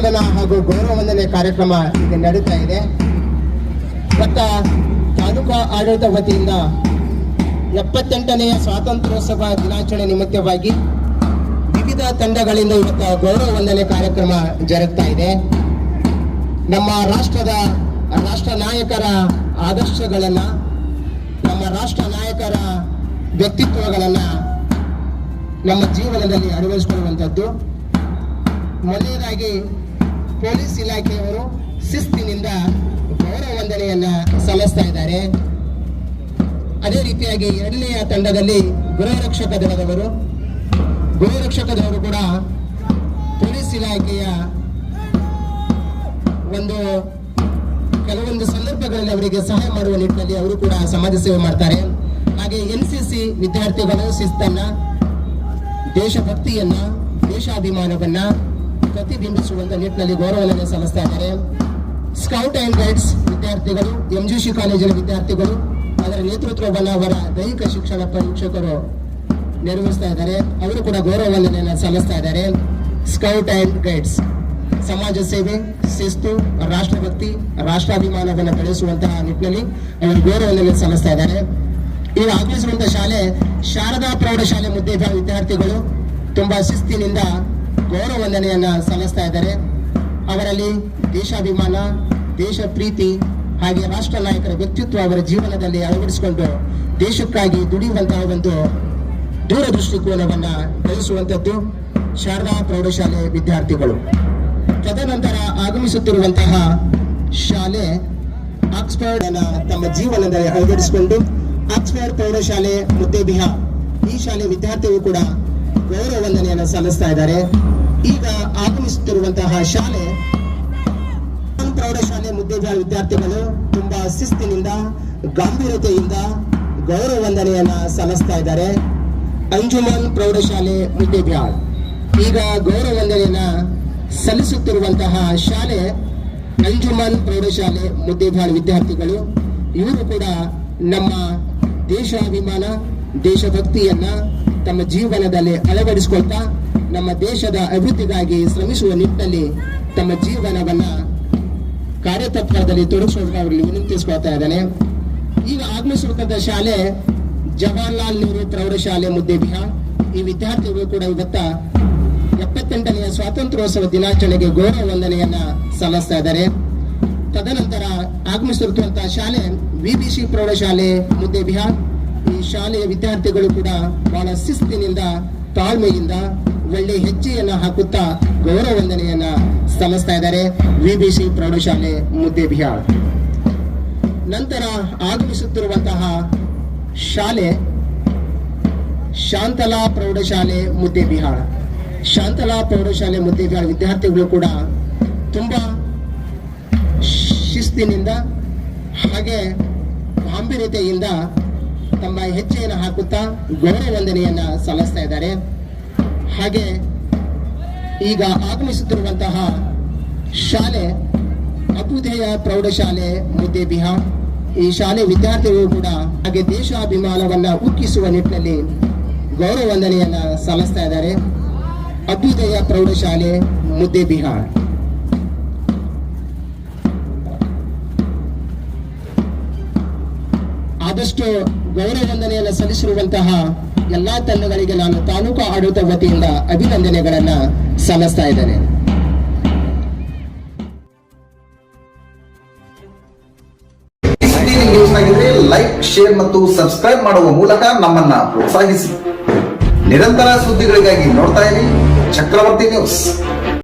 ಪಥಸಂಚಲನ ಹಾಗೂ ಗೌರವ ವಂದನೆ ಕಾರ್ಯಕ್ರಮ ಇಲ್ಲಿ ನಡೀತಾ ಇದೆ. ಮತ್ತ ತಾಲೂಕಾ ಆಡಳಿತ ವತಿಯಿಂದ ಎಪ್ಪತ್ತೆಂಟನೆಯ ಸ್ವಾತಂತ್ರ್ಯೋತ್ಸವ ದಿನಾಚರಣೆ ನಿಮಿತ್ತವಾಗಿ ವಿವಿಧ ತಂಡಗಳಿಂದ ಇವತ್ತು ಗೌರವ ವಂದನೆ ಕಾರ್ಯಕ್ರಮ ಜರುಗ್ತಾ ಇದೆ. ನಮ್ಮ ರಾಷ್ಟ್ರದ ರಾಷ್ಟ್ರ ನಾಯಕರ ಆದರ್ಶಗಳನ್ನ, ನಮ್ಮ ರಾಷ್ಟ್ರ ನಾಯಕರ ವ್ಯಕ್ತಿತ್ವಗಳನ್ನ ನಮ್ಮ ಜೀವನದಲ್ಲಿ ಅಳವಡಿಸಿಕೊಳ್ಳುವಂಥದ್ದು. ಮೊದಲನೇದಾಗಿ ಪೊಲೀಸ್ ಇಲಾಖೆಯವರು ಶಿಸ್ತಿನಿಂದ ಗೌರವ ವಂದನೆಯನ್ನ ಸಲ್ಲಿಸ್ತಾ ಇದ್ದಾರೆ. ಅದೇ ರೀತಿಯಾಗಿ ಎರಡನೆಯ ತಂಡದಲ್ಲಿ ಗೃಹ ರಕ್ಷಕ ದಳದವರು. ಗೃಹ ರಕ್ಷಕ ದಳರು ಕೂಡ ಪೊಲೀಸ್ ಇಲಾಖೆಯ ಒಂದು ಕೆಲವೊಂದು ಸಂದರ್ಭಗಳಲ್ಲಿ ಅವರಿಗೆ ಸಹಾಯ ಮಾಡುವ ನಿಟ್ಟಿನಲ್ಲಿ ಅವರು ಕೂಡ ಸಮಾಜ ಸೇವೆ ಮಾಡ್ತಾರೆ. ಹಾಗೆ ಎನ್ ಸಿ ಸಿ ವಿದ್ಯಾರ್ಥಿಗಳು ಶಿಸ್ತನ್ನ, ದೇಶಭಕ್ತಿಯನ್ನ, ದೇಶಾಭಿಮಾನವನ್ನ ಪ್ರತಿಬಿಂಬಿಸುವಂತ ನಿಟ್ಟಿನಲ್ಲಿ ಗೌರವವನ್ನು ಸಲ್ಲಿಸ್ತಾ ಇದ್ದಾರೆ. ಸ್ಕೌಟ್ ಅಂಡ್ ಗೈಡ್ಸ್ ವಿದ್ಯಾರ್ಥಿಗಳು ಎಂಜಿಸಿ ಕಾಲೇಜಿನ ವಿದ್ಯಾರ್ಥಿಗಳು, ಅದರ ನೇತೃತ್ವವನ್ನು ಅವರ ದೈಹಿಕ ಶಿಕ್ಷಣ ಪರೀಕ್ಷಕರು ನಿರ್ವಹಿಸ್ತಾ ಇದ್ದಾರೆ. ಅವರು ಕೂಡ ಗೌರವವನ್ನು ಸಲ್ಲಿಸ್ತಾ ಇದ್ದಾರೆ. ಸ್ಕೌಟ್ ಅಂಡ್ ಗೈಡ್ಸ್ ಸಮಾಜ ಸೇವೆ, ಶಿಸ್ತು, ರಾಷ್ಟ್ರಭಕ್ತಿ, ರಾಷ್ಟ್ರಾಭಿಮಾನವನ್ನು ಬೆಳೆಸುವಂತಹ ನಿಟ್ಟಿನಲ್ಲಿ ಅವರು ಗೌರವವನ್ನು ಸಲ್ಲಿಸ್ತಾ ಇದ್ದಾರೆ. ಈಗ ಆಗಮಿಸುವಂತಹ ಶಾಲೆ ಶಾರದಾ ಪ್ರೌಢಶಾಲೆ ಮುದ್ದೇದ ವಿದ್ಯಾರ್ಥಿಗಳು, ತುಂಬಾ ಶಿಸ್ತಿನಿಂದ ಗೌರವ ವಂದನೆಯನ್ನ ಸಲ್ಲಿಸ್ತಾ ಇದ್ದಾರೆ. ಅವರಲ್ಲಿ ದೇಶಾಭಿಮಾನ ದೇಶ ಪ್ರೀತಿ ಹಾಗೆ ರಾಷ್ಟ್ರ ನಾಯಕರ ವ್ಯಕ್ತಿತ್ವ ಅವರ ಜೀವನದಲ್ಲಿ ಅಳವಡಿಸಿಕೊಂಡು ದೇಶಕ್ಕಾಗಿ ದುಡಿಯುವಂತಹ ಒಂದು ದೂರದೃಷ್ಟಿಕೋನವನ್ನ ಬಯಸುವಂತದ್ದು ಶಾರದಾ ಪ್ರೌಢಶಾಲೆ ವಿದ್ಯಾರ್ಥಿಗಳು. ತದನಂತರ ಆಗಮಿಸುತ್ತಿರುವಂತಹ ಶಾಲೆ ಆಕ್ಸ್ಫರ್ಡ್ ಅನ್ನ ತಮ್ಮ ಜೀವನದಲ್ಲಿ ಅಳವಡಿಸಿಕೊಂಡು ಆಕ್ಸ್ಫರ್ಡ್ ಪ್ರೌಢಶಾಲೆ ಮುದ್ದೇಬಿಹಾರ್ ಈ ಶಾಲೆ ವಿದ್ಯಾರ್ಥಿಗಳು ಕೂಡ ಗೌರವ ವಂದನೆಯನ್ನು ಸಲ್ಲಿಸ್ತಾ ಇದ್ದಾರೆ. ಈಗ ಆಗಮಿಸುತ್ತಿರುವಂತಹ ಶಾಲೆ ಪ್ರೌಢಶಾಲೆ ಮುದ್ದೇಜಾಳ ವಿದ್ಯಾರ್ಥಿಗಳು ತುಂಬಾ ಶಿಸ್ತಿನಿಂದ, ಗಂಭೀರತೆಯಿಂದ ಗೌರವ ವಂದನೆಯನ್ನ ಸಲ್ಲಿಸ್ತಾ ಇದ್ದಾರೆ. ಅಂಜುಮನ್ ಪ್ರೌಢಶಾಲೆ ಮುದ್ದೇಜಾಳ್. ಈಗ ಗೌರವ ವಂದನೆಯನ್ನ ಸಲ್ಲಿಸುತ್ತಿರುವಂತಹ ಶಾಲೆ ಅಂಜುಮನ್ ಪ್ರೌಢಶಾಲೆ ಮುದ್ದೇಜಾಳ್ ವಿದ್ಯಾರ್ಥಿಗಳು. ಇವರು ಕೂಡ ನಮ್ಮ ದೇಶಾಭಿಮಾನ, ದೇಶಭಕ್ತಿಯನ್ನ ತಮ್ಮ ಜೀವನದಲ್ಲಿ ಅಳವಡಿಸಿಕೊಳ್ತಾ ನಮ್ಮ ದೇಶದ ಅಭಿವೃದ್ಧಿಗಾಗಿ ಶ್ರಮಿಸುವ ನಿಟ್ಟಿನಲ್ಲಿ ತಮ್ಮ ಜೀವನವನ್ನ ಕಾರ್ಯತತ್ವದಲ್ಲಿ ತೊಡಗಿಸೋದಕ್ಕೆ ಅವರಲ್ಲಿ ವಿನಂತಿಸ್ಕೊಳ್ತಾ ಇದ್ದಾನೆ. ಈಗ ಆಗಮಿಸಿರ್ತಕ್ಕಂಥ ಶಾಲೆ ಜವಾಹರ್ಲಾಲ್ ನೆಹರು ಪ್ರೌಢಶಾಲೆ ಮುದ್ದೇಬಿಹಾರ್ ಈ ವಿದ್ಯಾರ್ಥಿಗಳು ಕೂಡ ಇವತ್ತ ಎಪ್ಪತ್ತೆಂಟನೆಯ ಸ್ವಾತಂತ್ರ್ಯೋತ್ಸವ ದಿನಾಚರಣೆಗೆ ಗೌರವ ವಂದನೆಯನ್ನ ಸಲ್ಲಿಸ್ತಾ ಇದ್ದಾರೆ. ತದನಂತರ ಆಗಮಿಸಿರುವಂತಹ ಶಾಲೆ ವಿಬಿಸಿ ಪ್ರೌಢಶಾಲೆ ಮುದ್ದೇಬಿಹಾರ್ ಈ ಶಾಲೆಯ ವಿದ್ಯಾರ್ಥಿಗಳು ಕೂಡ ಬಹಳ ಶಿಸ್ತಿನಿಂದ ತಾಳ್ಮೆಯಿಂದ ಒಳ್ಳೆ ಹೆಜ್ಜೆಯನ್ನು ಹಾಕುತ್ತಾ ಗೌರವ ವಂದನೆಯನ್ನ ಸಲ್ಲಿಸ್ತಾ ಇದ್ದಾರೆ ವಿಬಿಸಿ ಪ್ರೌಢಶಾಲೆ ಮುದ್ದೇಬಿಹಾರ್ ನಂತರ ಆಗಮಿಸುತ್ತಿರುವಂತಹ ಶಾಲೆ ಶಾಂತಲಾ ಪ್ರೌಢಶಾಲೆ ಮುದ್ದೇಬಿಹಾಳ್ ಶಾಂತಲಾ ಪ್ರೌಢಶಾಲೆ ಮುದ್ದೇಬಿಹಾಳ್ ವಿದ್ಯಾರ್ಥಿಗಳು ಕೂಡ ತುಂಬಾ ಶಿಸ್ತಿನಿಂದ ಹಾಗೆ ಗಾಂಭೀರ್ಯತೆಯಿಂದ ತಮ್ಮ ಹೆಜ್ಜೆಯನ್ನು ಹಾಕುತ್ತಾ ಗೌರವ ವಂದನೆಯನ್ನ ಸಲ್ಲಿಸ್ತಾ ಇದ್ದಾರೆ. ಹಾಗೆ ಈಗ ಆಗಮಿಸುತ್ತಿರುವಂತಹ ಶಾಲೆ ಅಭ್ಯುದಯ ಪ್ರೌಢಶಾಲೆ ಮುದ್ದೇಬಿಹಾ ಈ ಶಾಲೆ ವಿದ್ಯಾರ್ಥಿಗಳು ಕೂಡ ಹಾಗೆ ದೇಶಾಭಿಮಾನವನ್ನ ಉಕ್ಕಿಸುವ ನಿಟ್ಟಿನಲ್ಲಿ ಗೌರವ ವಂದನೆಯನ್ನ ಸಲ್ಲಿಸ್ತಾ ಇದ್ದಾರೆ. ಅಭ್ಯುದಯ ಪ್ರೌಢಶಾಲೆ ಮುದ್ದೇಬಿಹಾರ್ ಆದಷ್ಟು ಗೌರವ ವಂದನೆಯನ್ನು ಸಲ್ಲಿಸಿರುವಂತಹ ಎಲ್ಲಾ ತಂಡಗಳಿಗೆ ನಾನು ತಾಲೂಕು ಆಡಳಿತ ವತಿಯಿಂದ ಅಭಿನಂದನೆಗಳನ್ನ ಸಲ್ಲಿಸ್ತಾ ಇದ್ದೇನೆ. ಲೈಕ್ ಶೇರ್ ಮತ್ತು ಸಬ್ಸ್ಕ್ರೈಬ್ ಮಾಡುವ ಮೂಲಕ ನಮ್ಮನ್ನ ಪ್ರೋತ್ಸಾಹಿಸಿ. ನಿರಂತರ ಸುದ್ದಿಗಳಿಗಾಗಿ ನೋಡ್ತಾ ಇರಿ ಚಕ್ರವರ್ತಿ ನ್ಯೂಸ್